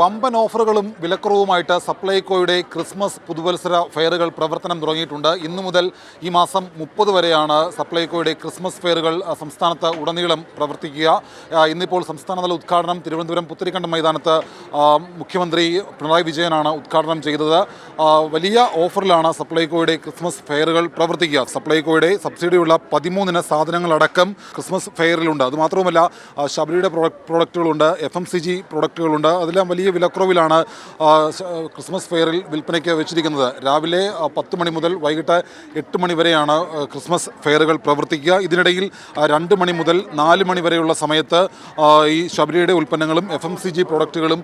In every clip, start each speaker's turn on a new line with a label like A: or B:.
A: വമ്പൻ ഓഫറുകളും വിലക്കുറവുമായിട്ട് സപ്ലൈകോയുടെ ക്രിസ്മസ് പുതുവത്സര ഫെയറുകൾ പ്രവർത്തനം തുടങ്ങിയിട്ടുണ്ട് ഇന്നു മുതൽ ഈ മാസം മുപ്പത് വരെയാണ് സപ്ലൈകോയുടെ ക്രിസ്മസ് ഫെയറുകൾ സംസ്ഥാനത്ത് ഉടനീളം പ്രവർത്തിക്കുക ഇന്നിപ്പോൾ സംസ്ഥാനതല ഉദ്ഘാടനം തിരുവനന്തപുരം പുത്തരിക്കണ്ടം മൈതാനത്ത് മുഖ്യമന്ത്രി പിണറായി വിജയനാണ് ഉദ്ഘാടനം ചെയ്തത് വലിയ ഓഫറിലാണ് സപ്ലൈകോയുടെ ക്രിസ്മസ് ഫെയറുകൾ പ്രവർത്തിക്കുക സപ്ലൈകോയുടെ സബ്സിഡിയുള്ള പതിമൂന്നിന് സാധനങ്ങളടക്കം ക്രിസ്മസ് ഫെയറിലുണ്ട് അതുമാത്രവുമല്ല ശബരിയുടെ പ്രൊഡക്റ്റുകളുണ്ട് എഫ് എം സി ജി പ്രൊഡക്റ്റുകളുണ്ട് അതെല്ലാം വലിയ വലിയ വിലക്കുറവിലാണ് ക്രിസ്മസ് ഫെയറിൽ വിൽപ്പനയ്ക്ക് വെച്ചിരിക്കുന്നത് രാവിലെ പത്ത് മണി മുതൽ വൈകിട്ട് എട്ട് മണി വരെയാണ് ക്രിസ്മസ് ഫെയറുകൾ പ്രവർത്തിക്കുക ഇതിനിടയിൽ രണ്ട് മണി മുതൽ നാല് മണി വരെയുള്ള സമയത്ത് ഈ ശബരിയുടെ ഉൽപ്പന്നങ്ങളും എഫ് എം സി ജി പ്രോഡക്റ്റുകളും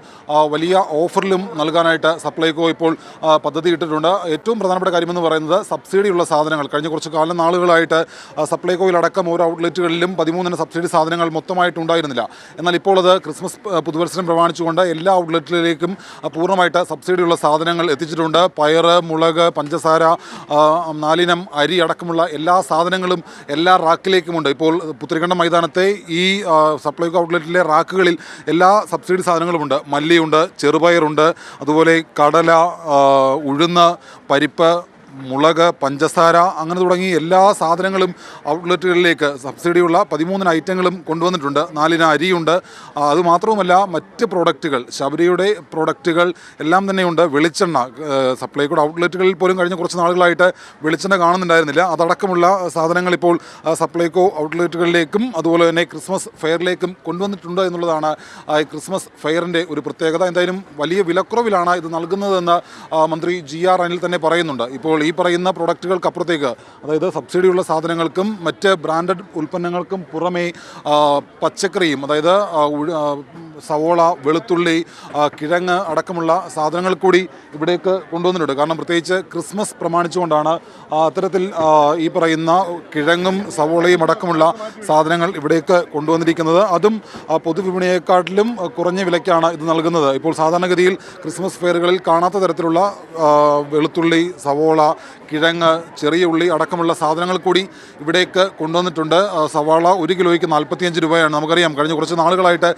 A: വലിയ ഓഫറിലും നൽകാനായിട്ട് സപ്ലൈകോ ഇപ്പോൾ പദ്ധതി ഇട്ടിട്ടുണ്ട് ഏറ്റവും പ്രധാനപ്പെട്ട കാര്യമെന്ന് പറയുന്നത് സബ്സിഡിയുള്ള സാധനങ്ങൾ കഴിഞ്ഞ കുറച്ച് കാലം നാളുകളായിട്ട് സപ്ലൈകോയിലടക്കം ഓരോ ഔട്ട്ലെറ്റുകളിലും പതിമൂന്നിന് സബ്സിഡി സാധനങ്ങൾ മൊത്തമായിട്ടുണ്ടായിരുന്നില്ല എന്നാൽ ഇപ്പോൾ അത് ക്രിസ്മസ് പുതുവത്സരം പ്രമാണിച്ചുകൊണ്ട് എല്ലാ ഔട്ട്ലെറ്റിലേക്കും പൂർണ്ണമായിട്ട് സബ്സിഡിയുള്ള സാധനങ്ങൾ എത്തിച്ചിട്ടുണ്ട് പയർ മുളക് പഞ്ചസാര നാലിനം അരി അടക്കമുള്ള എല്ലാ സാധനങ്ങളും എല്ലാ റാക്കിലേക്കുമുണ്ട് ഇപ്പോൾ പുത്തരിക്കണ്ട മൈതാനത്തെ ഈ സപ്ലൈകോ ഔട്ട്ലെറ്റിലെ റാക്കുകളിൽ എല്ലാ സബ്സിഡി സാധനങ്ങളുമുണ്ട് മല്ലിയുണ്ട് ചെറുപയറുണ്ട് അതുപോലെ കടല ഉഴുന്ന് പരിപ്പ് മുളക് പഞ്ചസാര അങ്ങനെ തുടങ്ങി എല്ലാ സാധനങ്ങളും ഔട്ട്ലെറ്റുകളിലേക്ക് സബ്സിഡിയുള്ള പതിമൂന്നിന് ഐറ്റങ്ങളും കൊണ്ടുവന്നിട്ടുണ്ട് നാലിന് അരിയുണ്ട് അതുമാത്രവുമല്ല മറ്റ് പ്രോഡക്റ്റുകൾ ശബരിയുടെ പ്രോഡക്റ്റുകൾ എല്ലാം തന്നെയുണ്ട് വെളിച്ചെണ്ണ സപ്ലൈകോട് ഔട്ട്ലെറ്റുകളിൽ പോലും കഴിഞ്ഞ കുറച്ച് നാളുകളായിട്ട് വെളിച്ചെണ്ണ കാണുന്നുണ്ടായിരുന്നില്ല അതടക്കമുള്ള സാധനങ്ങൾ ഇപ്പോൾ സപ്ലൈകോ ഔട്ട്ലെറ്റുകളിലേക്കും അതുപോലെ തന്നെ ക്രിസ്മസ് ഫെയറിലേക്കും കൊണ്ടുവന്നിട്ടുണ്ട് എന്നുള്ളതാണ് ക്രിസ്മസ് ഫെയറിൻ്റെ ഒരു പ്രത്യേകത എന്തായാലും വലിയ വിലക്കുറവിലാണ് ഇത് നൽകുന്നതെന്ന് മന്ത്രി ജി ആർ അനിൽ തന്നെ പറയുന്നുണ്ട് ഇപ്പോൾ ഈ പറയുന്ന അപ്പുറത്തേക്ക് അതായത് സബ്സിഡിയുള്ള സാധനങ്ങൾക്കും മറ്റ് ബ്രാൻഡഡ് ഉൽപ്പന്നങ്ങൾക്കും പുറമേ പച്ചക്കറിയും അതായത് സവോള വെളുത്തുള്ളി കിഴങ്ങ് അടക്കമുള്ള സാധനങ്ങൾ കൂടി ഇവിടേക്ക് കൊണ്ടുവന്നിട്ടുണ്ട് കാരണം പ്രത്യേകിച്ച് ക്രിസ്മസ് പ്രമാണിച്ചുകൊണ്ടാണ് അത്തരത്തിൽ ഈ പറയുന്ന കിഴങ്ങും സവോളയും അടക്കമുള്ള സാധനങ്ങൾ ഇവിടേക്ക് കൊണ്ടുവന്നിരിക്കുന്നത് അതും പൊതുവിപണിയെക്കാട്ടിലും കുറഞ്ഞ വിലയ്ക്കാണ് ഇത് നൽകുന്നത് ഇപ്പോൾ സാധാരണഗതിയിൽ ക്രിസ്മസ് ഫെയറുകളിൽ കാണാത്ത തരത്തിലുള്ള വെളുത്തുള്ളി സവോള കിഴങ്ങ് ചെറിയ ഉള്ളി അടക്കമുള്ള സാധനങ്ങൾ കൂടി ഇവിടേക്ക് കൊണ്ടുവന്നിട്ടുണ്ട് സവാള ഒരു കിലോയ്ക്ക് നാൽപ്പത്തിയഞ്ച് രൂപയാണ് നമുക്കറിയാം കഴിഞ്ഞ കുറച്ച് നാളുകളായിട്ട്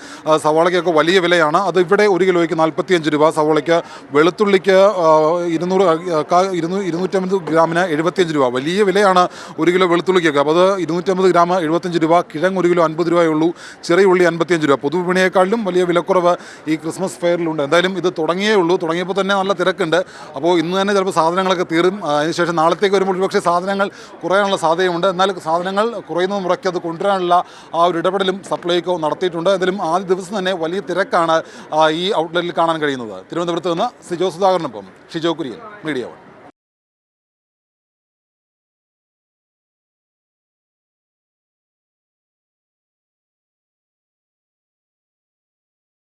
A: സവാള സവോളയ്ക്കൊക്കെ വലിയ വിലയാണ് അത് ഇവിടെ ഒരു കിലോയ്ക്ക് നാൽപ്പത്തിയഞ്ച് രൂപ സവോളയ്ക്ക് വെളുത്തുള്ളിക്ക് ഇരുന്നൂറ് ഇരുന്നൂറ് ഇരുന്നൂറ്റമ്പത് ഗ്രാമിന് എഴുപത്തിയഞ്ച് രൂപ വലിയ വിലയാണ് ഒരു കിലോ വെളുത്തുള്ളിക്കൊക്കെ അപ്പോൾ അത് ഇരുന്നൂറ്റമ്പത് ഗ്രാം എഴുപത്തഞ്ച് രൂപ കിഴങ്ങ് ഒരു കിലോ അൻപത് രൂപയേ ഉള്ളൂ ചെറിയ ഉള്ളി അൻപത്തിയഞ്ച് രൂപ പൊതുവിപണിയേക്കാളിലും വലിയ വിലക്കുറവ് ഈ ക്രിസ്മസ് ഫെയറിലുണ്ട് എന്തായാലും ഇത് തുടങ്ങിയേ ഉള്ളൂ തുടങ്ങിയപ്പോൾ തന്നെ നല്ല തിരക്കുണ്ട് അപ്പോൾ ഇന്ന് തന്നെ ചിലപ്പോൾ സാധനങ്ങളൊക്കെ തീരും അതിനുശേഷം നാളത്തേക്ക് വരുമ്പോൾ ഒരുപക്ഷെ സാധനങ്ങൾ കുറയാനുള്ള സാധ്യതയുണ്ട് എന്നാൽ സാധനങ്ങൾ കുറയുന്ന മുറയ്ക്ക് അത് കൊണ്ടുവരാനുള്ള ആ ഒരു ഇടപെടലും സപ്ലൈക്കോ നടത്തിയിട്ടുണ്ട് എന്തായാലും ആദ്യ ദിവസം തന്നെ വലിയ തിരക്കാണ് ഈ ഔട്ട്ലെറ്റിൽ കാണാൻ കഴിയുന്നത് തിരുവനന്തപുരത്ത് നിന്ന് സിജോ സുധാകരനൊപ്പം ഷിജോ കുര്യൻ മീഡിയ വൺ